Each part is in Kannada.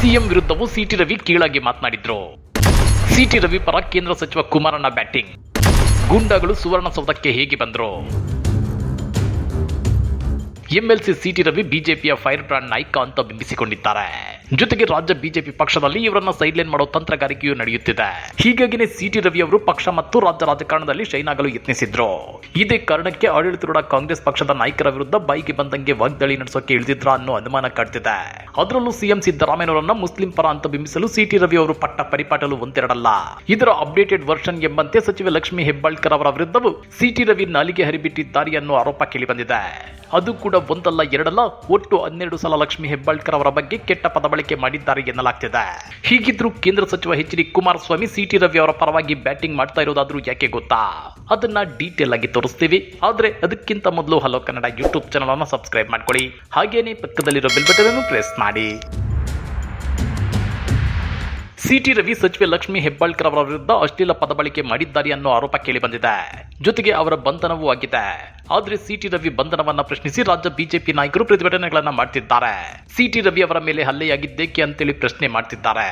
ಸಿಎಂ ವಿರುದ್ಧವೂ ಸಿಟಿ ರವಿ ಕೀಳಾಗಿ ಮಾತನಾಡಿದ್ರು. ಸಿಟಿ ರವಿ ಪರ ಕೇಂದ್ರ ಸಚಿವ ಕುಮಾರಣ್ಣ ಬ್ಯಾಟಿಂಗ್. ಗೂಂಡಾಗಳು ಸುವರ್ಣಸೌಧಕ್ಕೆ ಹೇಗೆ ಬಂದ್ರು? ಎಂಎಲ್ಸಿ ಸಿಟಿ ರವಿ ಬಿಜೆಪಿಯ ಫೈರ್ ಬ್ರಾಂಡ್ ನಾಯಕ ಅಂತ ಬಿಂಬಿಸಿಕೊಂಡಿದ್ದಾರೆ. ಜೊತೆಗೆ ರಾಜ್ಯ ಬಿಜೆಪಿ ಪಕ್ಷದಲ್ಲಿ ಇವರನ್ನ ಸೈಡ್ಲೈನ್ ಮಾಡೋ ತಂತ್ರಗಾರಿಕೆಯೂ ನಡೆಯುತ್ತಿದೆ. ಹೀಗಾಗಿನೇ ಸಿಟಿ ರವಿ ಅವರು ಪಕ್ಷ ಮತ್ತು ರಾಜ್ಯ ರಾಜಕಾರಣದಲ್ಲಿ ಶೈನ್ ಆಗಲು ಯತ್ನಿಸಿದ್ರು. ಇದೇ ಕಾರಣಕ್ಕೆ ಆಡಳಿತಾರೂಢ ಕಾಂಗ್ರೆಸ್ ಪಕ್ಷದ ನಾಯಕರ ವಿರುದ್ಧ ಬೈಗೆ ಬಂದಂಗೆ ವಾಗ್ದಾಳಿ ನಡೆಸೋಕೆ ಇಳಿದಿದ್ರ ಅನ್ನೋ ಅನುಮಾನ ಕಾಡ್ತಿದೆ. ಅದರಲ್ಲೂ ಸಿಎಂ ಸಿದ್ದರಾಮಯ್ಯನವರನ್ನ ಮುಸ್ಲಿಂ ಪರ ಅಂತ ಬಿಂಬಿಸಲು ಸಿಟಿ ರವಿ ಅವರು ಪಟ್ಟ ಪರಿಪಾಟಲು ಒಂದೆರಡಲ್ಲ. ಇದರ ಅಪ್ಡೇಟೆಡ್ ವರ್ಷನ್ ಎಂಬಂತೆ ಸಚಿವೆ ಲಕ್ಷ್ಮಿ ಹೆಬ್ಬಾಳ್ಕರ್ ಅವರ ವಿರುದ್ಧವೂ ಸಿಟಿ ರವಿ ನಾಲಿಗೆ ಹರಿಬಿಟ್ಟಿದ್ದಾರೆ ಅನ್ನೋ ಆರೋಪ ಕೇಳಿಬಂದಿದೆ. ಅದು ಕೂಡ ಒಂದಲ್ಲ ಎರಡಲ್ಲ, ಒಟ್ಟು ಹನ್ನೆರಡು ಸಲ ಲಕ್ಷ್ಮಿ ಹೆಬ್ಬಾಳ್ಕರ್ ಅವರ ಬಗ್ಗೆ ಕೆಟ್ಟ ಪದ ಬಳಕೆ ಮಾಡಿದ್ದಾರೆ ಎನ್ನಲಾಗ್ತಿದೆ. ಹೀಗಿದ್ರು ಕೇಂದ್ರ ಸಚಿವ H D Kumaraswamy C T Ravi ಅವರ ಪರವಾಗಿ ಬ್ಯಾಟಿಂಗ್ ಮಾಡ್ತಾ ಇರೋದಾದ್ರೂ ಯಾಕೆ ಗೊತ್ತಾ? ಅದನ್ನ ಡೀಟೇಲ್ ಆಗಿ ತೋರಿಸ್ತೀವಿ. ಆದ್ರೆ ಅದಕ್ಕಿಂತ ಮೊದಲು ಹಲೋ ಕನ್ನಡ ಯೂಟ್ಯೂಬ್ ಚಾನಲ್ ಅನ್ನು ಸಬ್ಸ್ಕ್ರೈಬ್ ಮಾಡ್ಕೊಳ್ಳಿ. ಹಾಗೇನೇ ಪಕ್ಕದಲ್ಲಿರೋ ಬೆಲ್ ಬಟನ್ ಅನ್ನು ಪ್ರೆಸ್ ಮಾಡಿ. ಸಿಟಿ ರವಿ ಸಚಿವೆ ಲಕ್ಷ್ಮಿ ಹೆಬ್ಬಾಳ್ಕರ್ ಅವರ ವಿರುದ್ಧ ಅಶ್ಲೀಲ ಪದ ಬಳಕೆ ಮಾಡಿದ್ದಾರೆ ಅನ್ನೋ ಆರೋಪ ಕೇಳಿಬಂದಿದೆ ಜೊತೆಗೆ ಅವರ ಬಂಧನವೂ ಆಗಿದೆ. ಆದ್ರೆ ಸಿಟಿ ರವಿ ಬಂಧನವನ್ನ ಪ್ರಶ್ನಿಸಿ ರಾಜ್ಯ ಬಿಜೆಪಿ ನಾಯಕರು ಪ್ರತಿಭಟನೆಗಳನ್ನ ಮಾಡ್ತಿದ್ದಾರೆ. ಸಿಟಿ ರವಿ ಅವರ ಮೇಲೆ ಹಲ್ಲೆಯಾಗಿದ್ದೇಕೆ ಅಂತೇಳಿ ಪ್ರಶ್ನೆ ಮಾಡ್ತಿದ್ದಾರೆ.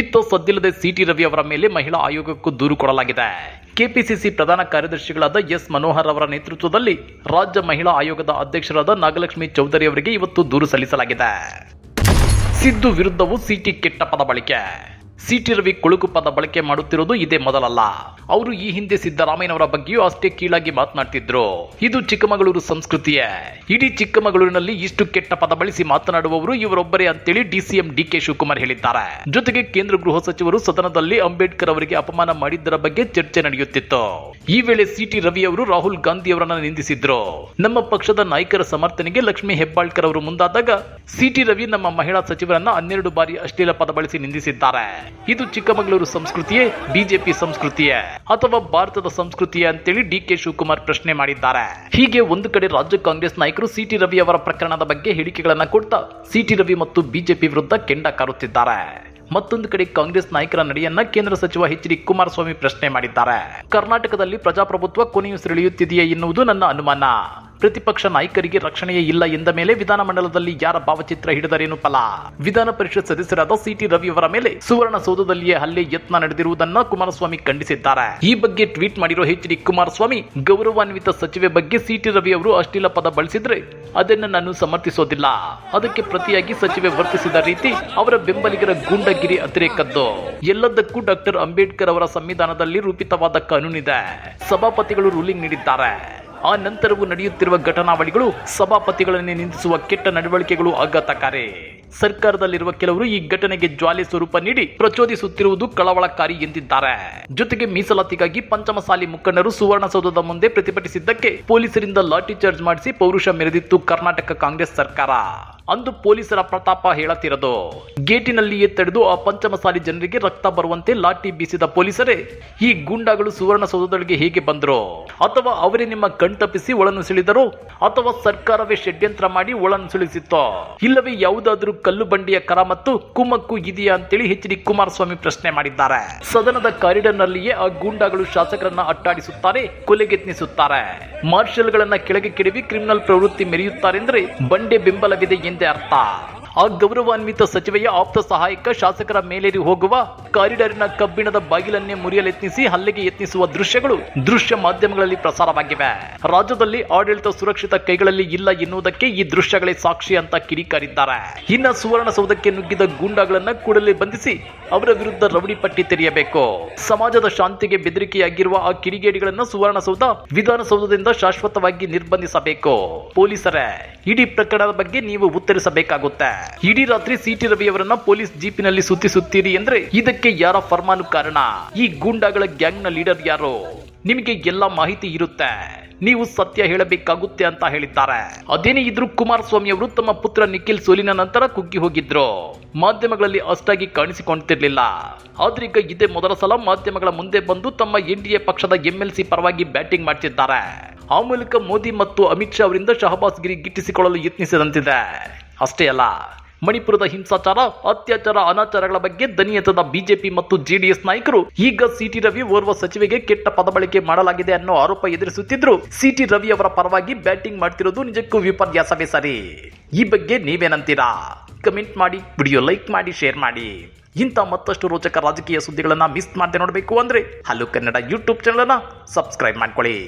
ಇತ್ತ ಸದ್ದಿಲ್ಲದೆ ಸಿಟಿ ರವಿ ಅವರ ಮೇಲೆ ಮಹಿಳಾ ಆಯೋಗಕ್ಕೂ ದೂರು ಕೊಡಲಾಗಿದೆ. ಕೆಪಿಸಿಸಿ ಪ್ರಧಾನ ಕಾರ್ಯದರ್ಶಿಗಳಾದ ಎಸ್ ಮನೋಹರ್ ಅವರ ನೇತೃತ್ವದಲ್ಲಿ ರಾಜ್ಯ ಮಹಿಳಾ ಆಯೋಗದ ಅಧ್ಯಕ್ಷರಾದ ನಾಗಲಕ್ಷ್ಮಿ ಚೌಧರಿ ಅವರಿಗೆ ಇವತ್ತು ದೂರು ಸಲ್ಲಿಸಲಾಗಿದೆ. ಸಿದ್ದು ವಿರುದ್ಧವೂ ಸಿಟಿ ಕೆಟ್ಟ ಪದ ಬಳಕೆ ಸಿಟಿ ರವಿ ಕುಳುಕು ಪದ ಬಳಕೆ ಮಾಡುತ್ತಿರುವುದು ಇದೇ ಮೊದಲಲ್ಲ. ಅವರು ಈ ಹಿಂದೆ ಸಿದ್ದರಾಮಯ್ಯನವರ ಬಗ್ಗೆಯೂ ಅಷ್ಟೇ ಕೀಳಾಗಿ ಮಾತನಾಡ್ತಿದ್ರು. ಇದು ಚಿಕ್ಕಮಗಳೂರು ಸಂಸ್ಕೃತಿಯೇ. ಇಡೀ ಚಿಕ್ಕಮಗಳೂರಿನಲ್ಲಿ ಇಷ್ಟು ಕೆಟ್ಟ ಪದ ಬಳಸಿ ಮಾತನಾಡುವವರು ಇವರೊಬ್ಬರೇ ಅಂತೇಳಿ ಡಿಸಿಎಂ ಡಿಕೆ ಶಿವಕುಮಾರ್ ಹೇಳಿದ್ದಾರೆ. ಜೊತೆಗೆ ಕೇಂದ್ರ ಗೃಹ ಸಚಿವರು ಸದನದಲ್ಲಿ ಅಂಬೇಡ್ಕರ್ ಅವರಿಗೆ ಅಪಮಾನ ಮಾಡಿದ್ದರ ಬಗ್ಗೆ ಚರ್ಚೆ ನಡೆಯುತ್ತಿತ್ತು. ಈ ವೇಳೆ ಸಿಟಿ ರವಿ ಅವರು ರಾಹುಲ್ ಗಾಂಧಿ ಅವರನ್ನ ನಿಂದಿಸಿದ್ರು. ನಮ್ಮ ಪಕ್ಷದ ನಾಯಕರ ಸಮರ್ಥನೆಗೆ ಲಕ್ಷ್ಮಿ ಹೆಬ್ಬಾಳ್ಕರ್ ಅವರು ಮುಂದಾದಾಗ ಸಿಟಿ ರವಿ ನಮ್ಮ ಮಹಿಳಾ ಸಚಿವರನ್ನ ಹನ್ನೆರಡು ಬಾರಿ ಅಶ್ಲೀಲ ಪದ ಬಳಸಿ ನಿಂದಿಸಿದ್ದಾರೆ. ಇದು ಚಿಕ್ಕಮಗಳೂರು ಸಂಸ್ಕೃತಿಯೇ, ಬಿಜೆಪಿ ಸಂಸ್ಕೃತಿಯೇ ಅಥವಾ ಭಾರತದ ಸಂಸ್ಕೃತಿಯೇ ಅಂತೇಳಿ ಡಿ ಕೆ ಶಿವಕುಮಾರ್ ಪ್ರಶ್ನೆ ಮಾಡಿದ್ದಾರೆ. ಹೀಗೆ ಒಂದು ಕಡೆ ರಾಜ್ಯ ಕಾಂಗ್ರೆಸ್ ನಾಯಕರು ಸಿಟಿ ರವಿ ಅವರ ಪ್ರಕರಣದ ಬಗ್ಗೆ ಹೇಳಿಕೆಗಳನ್ನ ಕೊಡ್ತಾ ಸಿಟಿ ರವಿ ಮತ್ತು ಬಿಜೆಪಿ ವಿರುದ್ಧ ಕೆಂಡ ಕಾರುತ್ತಿದ್ದಾರೆ. ಮತ್ತೊಂದು ಕಡೆ ಕಾಂಗ್ರೆಸ್ ನಾಯಕರ ನಡೆಯನ್ನ ಕೇಂದ್ರ ಸಚಿವ ಎಚ್ ಡಿ ಕುಮಾರಸ್ವಾಮಿ ಪ್ರಶ್ನೆ ಮಾಡಿದ್ದಾರೆ. ಕರ್ನಾಟಕದಲ್ಲಿ ಪ್ರಜಾಪ್ರಭುತ್ವ ಕೊನೆಯುಸಿರೆಳೆಯುತ್ತಿದೆಯೇ ಎನ್ನುವುದು ನನ್ನ ಅನುಮಾನ. ಪ್ರತಿಪಕ್ಷ ನಾಯಕರಿಗೆ ರಕ್ಷಣೆಯೇ ಇಲ್ಲ ಎಂದ ಮೇಲೆ ವಿಧಾನಮಂಡಲದಲ್ಲಿ ಯಾರ ಭಾವಚಿತ್ರ ಹಿಡಿದರೇನು ಫಲ? ವಿಧಾನ ಪರಿಷತ್ ಸದಸ್ಯರಾದ ಸಿಟಿ ರವಿ ಅವರ ಮೇಲೆ ಸುವರ್ಣ ಸೌಧದಲ್ಲಿಯೇ ಹಲ್ಲೆ ಯತ್ನ ನಡೆದಿರುವುದನ್ನ ಕುಮಾರಸ್ವಾಮಿ ಖಂಡಿಸಿದ್ದಾರೆ. ಈ ಬಗ್ಗೆ ಟ್ವೀಟ್ ಮಾಡಿರೋ ಹೆಚ್ ಡಿ ಕುಮಾರಸ್ವಾಮಿ, ಗೌರವಾನ್ವಿತ ಸಚಿವೆ ಬಗ್ಗೆ ಸಿಟಿ ರವಿ ಅವರು ಅಶ್ಲೀಲ ಪದ ಬಳಸಿದ್ರೆ ಅದನ್ನು ನಾನು ಸಮರ್ಥಿಸೋದಿಲ್ಲ. ಅದಕ್ಕೆ ಪ್ರತಿಯಾಗಿ ಸಚಿವೆ ವರ್ತಿಸಿದ ರೀತಿ ಅವರ ಬೆಂಬಲಿಗರ ಗೂಂಡಗಿರಿ ಅತಿರೇಕದ್ದು. ಎಲ್ಲದಕ್ಕೂ ಡಾಕ್ಟರ್ ಅಂಬೇಡ್ಕರ್ ಅವರ ಸಂವಿಧಾನದಲ್ಲಿ ರೂಪಿತವಾದ ಕಾನೂನಿದೆ. ಸಭಾಪತಿಗಳು ರೂಲಿಂಗ್ ನೀಡಿದ್ದಾರೆ. ಆ ನಂತರವೂ ನಡೆಯುತ್ತಿರುವ ಘಟನಾವಳಿಗಳು ಸಭಾಪತಿಗಳನ್ನೇ ನಿಂದಿಸುವ ಕೆಟ್ಟ ನಡವಳಿಕೆಗಳು ಆಘಾತಕಾರಿ. ಸರ್ಕಾರದಲ್ಲಿರುವ ಕೆಲವರು ಈ ಘಟನೆಗೆ ಜ್ವಾಲೆ ಸ್ವರೂಪ ನೀಡಿ ಪ್ರಚೋದಿಸುತ್ತಿರುವುದು ಕಳವಳಕಾರಿ ಎಂದಿದ್ದಾರೆ. ಜೊತೆಗೆ ಮೀಸಲಾತಿಗಾಗಿ ಪಂಚಮಸಾಲಿ ಮುಖಂಡರು ಸುವರ್ಣಸೌಧದ ಮುಂದೆ ಪ್ರತಿಭಟಿಸಿದ್ದಕ್ಕೆ ಪೊಲೀಸರಿಂದ ಲಾಠಿ ಚಾರ್ಜ್ ಮಾಡಿಸಿ ಪೌರುಷ ಮೆರೆದಿತ್ತು ಕರ್ನಾಟಕ ಕಾಂಗ್ರೆಸ್ ಸರ್ಕಾರ. ಅಂದು ಪೊಲೀಸರ ಪ್ರತಾಪ ಹೇಳತಿರದು ಗೇಟಿನಲ್ಲಿಯೇ ತಡೆದು ಆ ಪಂಚಮಸಾಲಿ ಜನರಿಗೆ ರಕ್ತ ಬರುವಂತೆ ಲಾಠಿ ಬೀಸಿದ ಪೊಲೀಸರೇ, ಈ ಗೂಂಡಾಗಳು ಸುವರ್ಣಸೌಧದೊಳಗೆ ಹೇಗೆ ಬಂದರು? ಅಥವಾ ಅವರೇ ನಿಮ್ಮ ಕಣ್ತಪ್ಪಿಸಿ ಒಳನುಸುಳಿದರು ಅಥವಾ ಸರ್ಕಾರವೇ ಷಡ್ಯಂತ್ರ ಮಾಡಿ ಒಳನುಸುಳಿಸಿತ್ತೋ ಇಲ್ಲವೇ ಯಾವುದಾದ್ರೂ ಕಲ್ಲು ಬಂಡಿಯ ಕರ ಮತ್ತು ಕುಮ್ಮಕ್ಕು ಇದೆಯಾ ಅಂತೇಳಿ ಎಚ್ ಡಿ ಕುಮಾರಸ್ವಾಮಿ ಪ್ರಶ್ನೆ ಮಾಡಿದ್ದಾರೆ. ಸದನದ ಕಾರಿಡಾರ್ನಲ್ಲಿಯೇ ಆ ಗೂಂಡಾಗಳು ಶಾಸಕರನ್ನ ಅಟ್ಟಾಡಿಸುತ್ತಾರೆ, ಕೊಲೆಗೆತ್ನಿಸುತ್ತಾರೆ. ಮಾರ್ಷಲ್ಗಳನ್ನ ಕೆಳಗೆ ಕೆಡವಿ ಕ್ರಿಮಿನಲ್ ಪ್ರವೃತ್ತಿ ಮೆರೆಯುತ್ತಾರೆಂದ್ರೆ ಬಂಡೆ ಬೆಂಬಲವಿದೆ ಎಂದೇ Neanderthal. ಆ ಗೌರವಾನ್ವಿತ ಸಚಿವೆಯ ಆಪ್ತ ಸಹಾಯಕ ಶಾಸಕರ ಮೇಲೇರಿ ಹೋಗುವ ಕಾರಿಡಾರ್ನ ಕಬ್ಬಿಣದ ಬಾಗಿಲನ್ನೇ ಮುರಿಯಲೆತ್ನಿಸಿ ಹಲ್ಲೆಗೆ ಯತ್ನಿಸುವ ದೃಶ್ಯಗಳು ದೃಶ್ಯ ಮಾಧ್ಯಮಗಳಲ್ಲಿ ಪ್ರಸಾರವಾಗಿವೆ. ರಾಜ್ಯದಲ್ಲಿ ಆಡಳಿತ ಸುರಕ್ಷಿತ ಕೈಗಳಲ್ಲಿ ಇಲ್ಲ ಎನ್ನುವುದಕ್ಕೆ ಈ ದೃಶ್ಯಗಳೇ ಸಾಕ್ಷಿ ಅಂತ ಕಿಡಿಕಾರಿದ್ದಾರೆ. ಇನ್ನ ಸುವರ್ಣಸೌಧಕ್ಕೆ ನುಗ್ಗಿದ ಗೂಂಡಾಗಳನ್ನ ಕೂಡಲೇ ಬಂಧಿಸಿ ಅವರ ವಿರುದ್ಧ ರೌಡಿ ಪಟ್ಟಿ ತೆರೆಯಬೇಕು. ಸಮಾಜದ ಶಾಂತಿಗೆ ಬೆದರಿಕೆಯಾಗಿರುವ ಆ ಕಿಡಿಗೇಡಿಗಳನ್ನು ಸುವರ್ಣಸೌಧ ವಿಧಾನಸೌಧದಿಂದ ಶಾಶ್ವತವಾಗಿ ನಿರ್ಬಂಧಿಸಬೇಕು. ಪೊಲೀಸರೇ, ಇಡೀ ಪ್ರಕರಣದ ಬಗ್ಗೆ ನೀವು ಉತ್ತರಿಸಬೇಕಾಗುತ್ತೆ. ಇಡೀ ರಾತ್ರಿ ಸಿಟಿ ರವಿಯವರನ್ನ ಪೊಲೀಸ್ ಜೀಪಿನಲ್ಲಿ ಸುತ್ತಿಸುತ್ತೀರಿ ಅಂದ್ರೆ ಇದಕ್ಕೆ ಯಾರ ಫರ್ಮಾನು ಕಾರಣ? ಈ ಗೂಂಡಾಗಳ ಗ್ಯಾಂಗ್ನ ಲೀಡರ್ ಯಾರು? ನಿಮಗೆ ಎಲ್ಲ ಮಾಹಿತಿ ಇರುತ್ತೆ. ನೀವು ಸತ್ಯ ಹೇಳಬೇಕಾಗುತ್ತೆ ಅಂತ ಹೇಳಿದ್ದಾರೆ. ಅದೇನೇ ಇದ್ರು ಕುಮಾರಸ್ವಾಮಿ ಅವರು ತಮ್ಮ ಪುತ್ರ ನಿಖಿಲ್ ಸೋಲಿನ ನಂತರ ಕುಗ್ಗಿ ಹೋಗಿದ್ರು. ಮಾಧ್ಯಮಗಳಲ್ಲಿ ಅಷ್ಟಾಗಿ ಕಾಣಿಸಿಕೊಂಡಿರ್ಲಿಲ್ಲ. ಆದ್ರೆ ಈಗ ಇದೇ ಮೊದಲ ಸಲ ಮಾಧ್ಯಮಗಳ ಮುಂದೆ ಬಂದು ತಮ್ಮ ಎನ್ ಡಿ ಎ ಪಕ್ಷದ ಎಂಎಲ್ಸಿ ಪರವಾಗಿ ಬ್ಯಾಟಿಂಗ್ ಮಾಡ್ತಿದ್ದಾರೆ. ಆ ಮೂಲಕ ಮೋದಿ ಮತ್ತು ಅಮಿತ್ ಶಾ ಅವರಿಂದ ಶಹಬಾಸ್ ಗಿರಿ ಗಿಟ್ಟಿಸಿಕೊಳ್ಳಲು ಯತ್ನಿಸಿದಂತಿದೆ. ಅಷ್ಟೇ ಅಲ್ಲ ಮಣಿಪುರದ ಹಿಂಸಾಚಾರ, ಅತ್ಯಾಚಾರ, ಅನಾಚಾರಗಳ ಬಗ್ಗೆ ದನಿ ಎತ್ತದ ಬಿಜೆಪಿ ಮತ್ತು ಜೆಡಿಎಸ್ ನಾಯಕರು ಈಗ ಸಿಟಿ ರವಿ ಓರ್ವ ಸಚಿವೆಗೆ ಕೆಟ್ಟ ಪದಬಳಕೆ ಮಾಡಲಾಗಿದೆ ಅನ್ನೋ ಆರೋಪ ಎದುರಿಸುತ್ತಿದ್ರು. ಸಿಟಿ ರವಿ ಅವರ ಪರವಾಗಿ ಬ್ಯಾಟಿಂಗ್ ಮಾಡ್ತಿರೋದು ನಿಜಕ್ಕೂ ವಿಪರ್ಯಾಸವೇ ಸರಿ. ಈ ಬಗ್ಗೆ ನೀವೇನಂತೀರಾ? ಕಮೆಂಟ್ ಮಾಡಿ, ವಿಡಿಯೋ ಲೈಕ್ ಮಾಡಿ, ಶೇರ್ ಮಾಡಿ. ಇಂಥ ಮತ್ತಷ್ಟು ರೋಚಕ ರಾಜಕೀಯ ಸುದ್ದಿಗಳನ್ನು ಮಿಸ್ ಮಾಡದೆ ನೋಡಬೇಕು ಅಂದ್ರೆ ಹಲೋ ಕನ್ನಡ ಯೂಟ್ಯೂಬ್ ಚಾನಲನ್ನು ಸಬ್ಸ್ಕ್ರೈಬ್ ಮಾಡ್ಕೊಳ್ಳಿ.